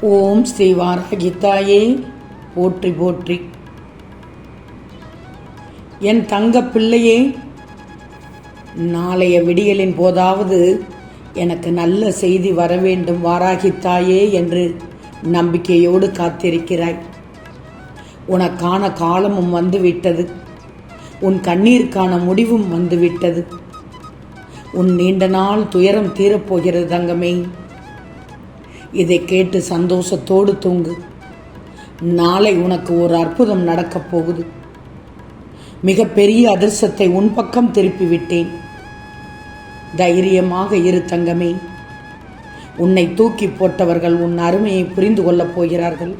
ஓம் ஸ்ரீ வாராகித்தாயே. போற்றி போற்றி. என் தங்க பிள்ளையே நாளைய விடியலின் போதாவது எனக்கு நல்ல செய்தி வர வேண்டும் வாராகித்தாயே என்று நம்பிக்கையோடு காத்திருக்கிறாய். உனக்கான காலமும் வந்துவிட்டது. உன் கண்ணீருக்கான முடிவும் வந்துவிட்டது. உன் நீண்ட நாள் துயரம் தீரப்போகிறது தங்கமே. இதை கேட்டு சந்தோஷத்தோடு தூங்கு. நாளை உனக்கு ஒரு அற்புதம் நடக்கப் போகுது. மிகப்பெரிய அதிர்ஷ்டத்தை உன் பக்கம் திருப்பிவிட்டேன். தைரியமாக இரு தங்கமே. உன்னை தூக்கி போட்டவர்கள் உன் அருமையை புரிந்து கொள்ளப் போகிறார்கள்.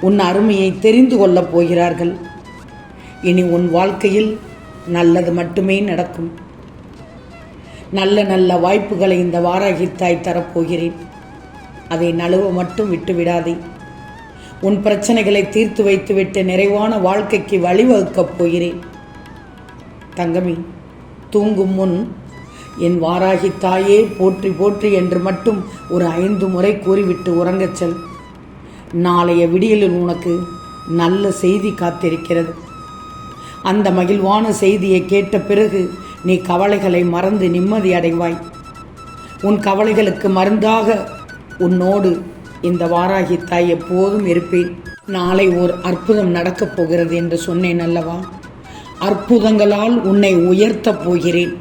உன் அருமையை தெரிந்து கொள்ளப் போகிறார்கள். இனி உன் வாழ்க்கையில் நல்லது மட்டுமே நடக்கும். நல்ல நல்ல வாய்ப்புகளை இந்த வாராகித்தாய் தரப்போகிறேன். அதை நழுவ மட்டும் விட்டு விடாதே உன் பிரச்சனைகளை தீர்த்து வைத்துவிட்டு நிறைவான வாழ்க்கைக்கு வழிவகுக்கப் போகிறேன். தங்கமி தூங்கும் முன் என் வாராகி தாயே போற்றி போற்றி என்று மட்டும் ஒரு ஐந்து முறை கூறிவிட்டு உறங்கச் செல். நாளைய விடியலில் உனக்கு நல்ல செய்தி காத்திருக்கிறது. அந்த மகிழ்வான செய்தியை கேட்ட பிறகு நீ கவலைகளை மறந்து நிம்மதி அடைவாய். உன் கவலைகளுக்கு மருந்தாக உன்னோடு இந்த வாராகி தாய் எப்போதும் இருப்பேன். நாளை ஓர் அற்புதம் நடக்கப் போகிறது என்று சொன்னேன் அல்லவா? அற்புதங்களால் உன்னை உயர்த்தப் போகிறேன்.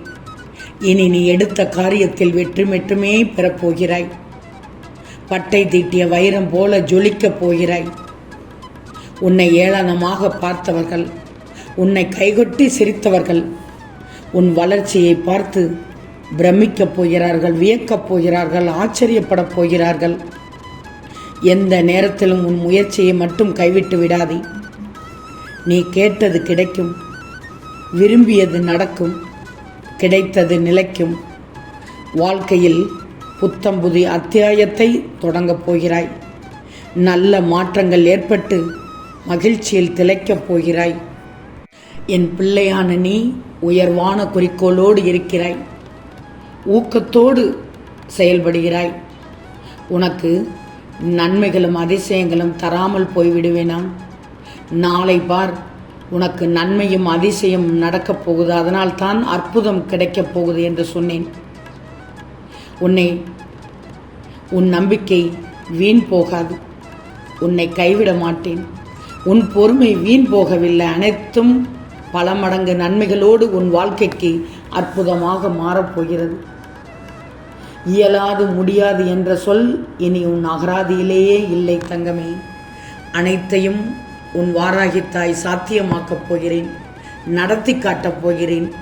இனி நீ எடுத்த காரியத்தில் வெற்றி மட்டுமே பெறப்போகிறாய் பட்டை தீட்டிய வைரம் போல ஜொலிக்கப் போகிறாய். உன்னை ஏளனமாக பார்த்தவர்கள் உன்னை கைகொட்டி சிரித்தவர்கள் உன் வளர்ச்சியை பார்த்து பிரமிக்கப் போகிறார்கள் வியக்கப் போகிறார்கள் ஆச்சரியப்படப் போகிறார்கள். எந்த நேரத்திலும் உன் முயற்சியை மட்டும் கைவிட்டு விடாதே. நீ கேட்டது கிடைக்கும் விரும்பியது நடக்கும் கிடைத்தது நிலைக்கும். வாழ்க்கையில் புத்தம் புதிய அத்தியாயத்தை தொடங்கப் போகிறாய். நல்ல மாற்றங்கள் ஏற்பட்டு மகிழ்ச்சியில் திளைக்கப் போகிறாய். என் பிள்ளையான நீ உயர்வான குறிக்கோளோடு இருக்கிறாய். ஊக்கத்தோடு செயல்படுகிறாய். உனக்கு நன்மைகளும் அதிசயங்களும் தராமல் போய்விடுவேனாம். நாளை பார் உனக்கு நன்மையும் அதிசயம் நடக்கப் போகுது. அதனால் தான் அற்புதம் கிடைக்கப் போகுது என்று சொன்னேன். உன்னை உன் நம்பிக்கை வீண் போகாது. உன்னை கைவிட மாட்டேன். உன் பொறுமை வீண் போகவில்லை. அனைத்தும் பல மடங்கு நன்மைகளோடு உன் வாழ்க்கைக்கு அற்புதமாக மாறப்போகிறது இயலாது முடியாது என்ற சொல் இனி உன் அகராதியிலேயே இல்லை தங்கமே. அனைத்தையும் உன் வாராகித்தாய் சாத்தியமாக்கப் போகிறேன் நடத்தி காட்டப் போகிறேன்.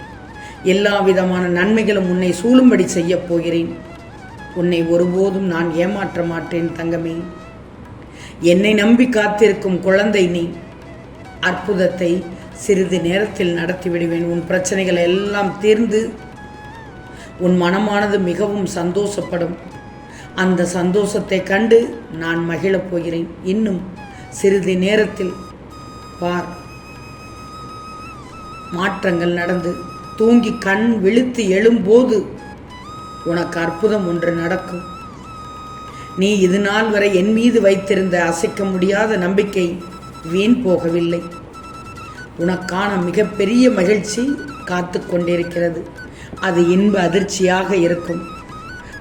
எல்லா விதமான நன்மைகளும் உன்னை சூழும்படி செய்யப் போகிறேன். உன்னை ஒருபோதும் நான் ஏமாற்ற மாட்டேன் தங்கமே. என்னை நம்பி காத்திருக்கும் குழந்தை நீ. அற்புதத்தை சிறிது நேரத்தில் நடத்தி விடுவேன். உன் பிரச்சனைகள் எல்லாம் தீர்ந்து உன் மனமானது மிகவும் சந்தோஷப்படும். அந்த சந்தோஷத்தை கண்டு நான் மகிழப் போகிறேன். இன்னும் சிறிது நேரத்தில் பார். மாற்றங்கள் நடந்து தூங்கி கண் விழித்து எழும்போது உனக்கு அற்புதம் ஒன்று நடக்கும். நீ இது நாள் வரை என் மீது வைத்திருந்த அசைக்க முடியாத நம்பிக்கை வீண் போகவில்லை. உனக்கான மிகப்பெரிய மகிழ்ச்சி காத்து கொண்டிருக்கிறது. அது இன்ப அதிர்ச்சியாக இருக்கும்.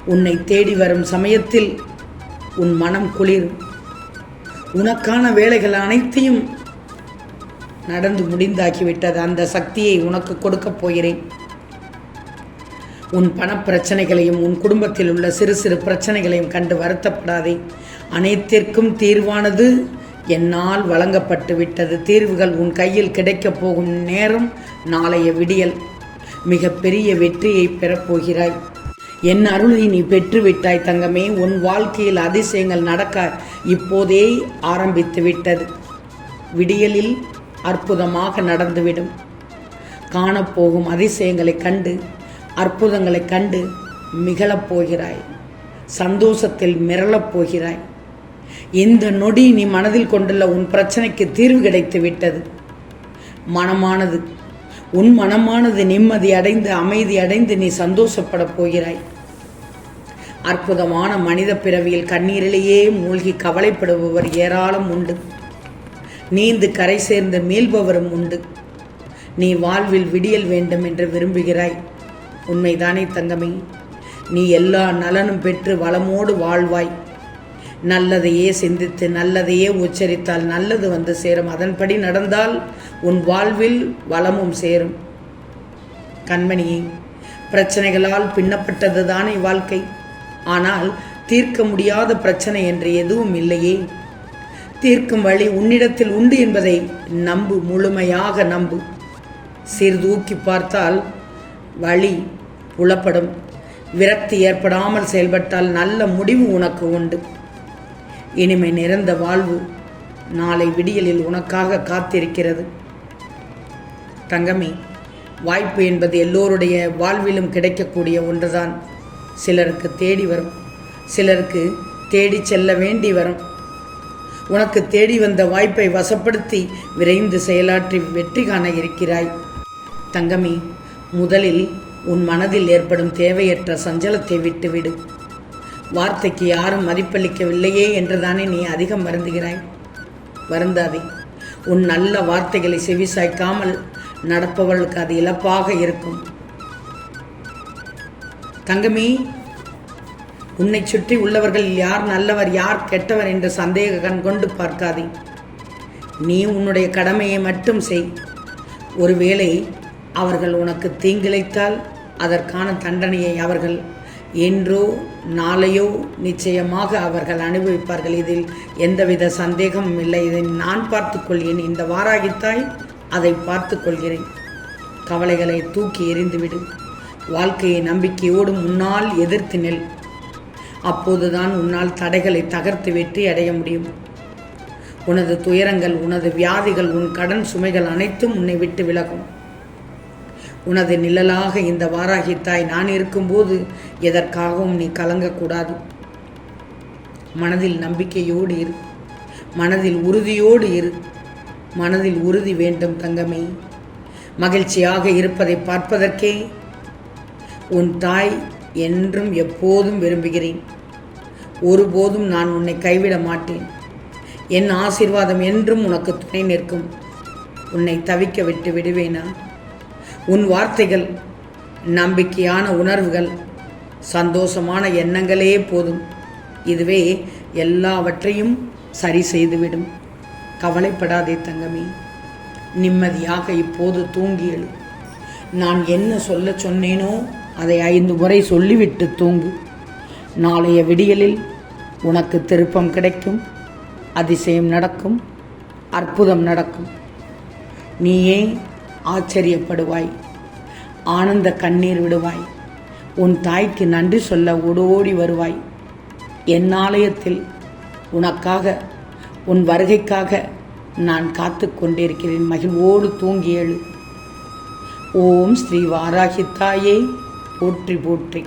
உன்னை தேடி வரும் சமயத்தில் உன் மனம் குளிரும். உனக்கான வேலைகள் அனைத்தையும் நடந்து முடிந்தாக்கிவிட்டது. அந்த சக்தியை உனக்கு கொடுக்கப் போகிறேன். உன் பணப்பிரச்சனைகளையும் உன் குடும்பத்தில் உள்ள சிறு சிறு பிரச்சனைகளையும் கண்டு வருத்தப்படாதே. அனைத்திற்கும் தீர்வானது என்னால் வழங்கப்பட்டு விட்டது தீர்வுகள் உன் கையில் கிடைக்கப் போகும் நேரம் நாளைய விடியல். மிக பெரிய வெற்றியை பெறப்போகிறாய். என் அருளை நீ பெற்றுவிட்டாய் தங்கமே. உன் வாழ்க்கையில் அதிசயங்கள் நடக்க இப்போதே ஆரம்பித்து விட்டது விடியலில் அற்புதமாக நடந்துவிடும். காணப்போகும் அதிசயங்களைக் கண்டு அற்புதங்களை கண்டு மிகழப் போகிறாய் சந்தோஷத்தில் மிரளப் போகிறாய் இந்த நொடி நீ மனதில் கொண்டுள்ள உன் பிரச்சனைக்கு தீர்வு கிடைத்து விட்டது மனமானது உன் மனமானது நிம்மதி அடைந்து அமைதி அடைந்து நீ சந்தோஷப்படப் போகிறாய். அற்புதமான மனித பிறவியில் கண்ணீரிலேயே மூழ்கி கவலைப்படுபவர் ஏராளம் உண்டு. நீந்து கரை சேர்ந்து மீள்பவரும் உண்டு. நீ வாழ்வில் விடியல் வேண்டும் என்று விரும்புகிறாய். உண்மைதானே தங்கமே? நீ எல்லா நலனும் பெற்று வளமோடு வாழ்வாய். நல்லதையே சிந்தித்து நல்லதையே உச்சரித்தால் நல்லது வந்து சேரும். அதன்படி நடந்தால் உன் வாழ்வில் வளமும் சேரும். கண்மணியே பிரச்சனைகளால் பின்னப்பட்டது தானே வாழ்க்கை. ஆனால் தீர்க்க முடியாத பிரச்சனை என்று எதுவும் இல்லையே. தீர்க்கும் வழி உன்னிடத்தில் உண்டு என்பதை நம்பு முழுமையாக நம்பு. சீர்தூக்கி பார்த்தால் வழி புலப்படும். விரக்தி ஏற்படாமல் செயல்பட்டால் நல்ல முடிவு உனக்கு உண்டு. இனிமை நிறைந்த வாழ்வு நாளை விடியலில் உனக்காக காத்திருக்கிறது. தங்கமே வாய்ப்பு என்பது எல்லோருடைய வாழ்விலும் கிடைக்கக்கூடிய ஒன்றுதான். சிலருக்கு தேடி வரும். சிலருக்கு தேடி செல்ல வேண்டி வரும். உனக்கு தேடி வந்த வாய்ப்பை வசப்படுத்தி விரைந்து செயலாற்றி வெற்றி காண இருக்கிறாய். தங்கமே முதலில் உன் மனதில் ஏற்படும் தேவையற்ற சஞ்சலத்தை விட்டுவிடு. வார்த்தைக்கு யாரும் மதிப்பளிக்கவில்லையே என்றுதானே நீ அதிகம் வருந்துகிறாய்? வருந்தாதே. உன் நல்ல வார்த்தைகளை செவிசாய்க்காமல் நடப்பவர்களுக்கு அது இழப்பாக இருக்கும். தங்கமி உன்னை சுற்றி உள்ளவர்கள் யார் நல்லவர் யார் கெட்டவர் என்று சந்தேக கண் கொண்டு பார்க்காதே. நீ உன்னுடைய கடமையை மட்டும் செய். ஒருவேளை அவர்கள் உனக்கு தீங்கிழைத்தால் அதற்கான தண்டனையை அவர்கள் என்றோ நாளையோ நிச்சயமாக அவர்கள் அனுபவிப்பார்கள். இதில் எந்தவித சந்தேகமும் இல்லை. இதை நான் பார்த்துக்கொள்கிறேன் இந்த வாராகித்தாய் அதை பார்த்து கொள்கிறேன். கவலைகளை தூக்கி எறிந்துவிடு. வாழ்க்கையை நம்பிக்கையோடு முன்னால் எதிர்த்து நெல். அப்போதுதான் உன்னால் தடைகளை தகர்த்து வெற்றி அடைய முடியும். உனது துயரங்கள் உனது வியாதிகள் உன் கடன் சுமைகள் அனைத்தும் உன்னை விட்டு விலகும். உனது நிழலாக இந்த வாராகி தாய் நான் இருக்கும்போது எதற்காகவும் நீ கலங்கக்கூடாது. மனதில் நம்பிக்கையோடு இரு. மனதில் உறுதியோடு இரு. மனதில் உறுதி வேண்டும் தங்கமே. மகிழ்ச்சியாக இருப்பதை பார்ப்பதற்கே உன் தாய் என்றும் எப்போதும் விரும்புகிறேன். ஒருபோதும் நான் உன்னை கைவிட மாட்டேன். என் ஆசீர்வாதம் என்றும் உனக்கு துணை நிற்கும். உன்னை தவிக்க விட்டு விடுவேனா? உன் வார்த்தைகள் நம்பிக்கையான உணர்வுகள் சந்தோஷமான எண்ணங்களே போதும். இதுவே எல்லாவற்றையும் சரி செய்துவிடும். கவலைப்படாதே தங்கமே நிம்மதியாக இப்போது தூங்கி எழு. நான் என்ன சொல்ல சொன்னேனோ அதை ஐந்து முறை சொல்லிவிட்டு தூங்கு. நாளைய விடியலில் உனக்கு திருப்பம் கிடைக்கும் அதிசயம் நடக்கும் அற்புதம் நடக்கும். நீயே ஆச்சரியப்படுவாய். ஆனந்த கண்ணீர் விடுவாய். உன் தாய்க்கு நன்றி சொல்ல ஓடோடி வருவாய். என் ஆலயத்தில் உனக்காக உன் வருகைக்காக நான் காத்து கொண்டிருக்கிறேன். மகிழ்வோடு தூங்கி எழு. ஓம் ஸ்ரீ வாராகி தாயே போற்றி போற்றி.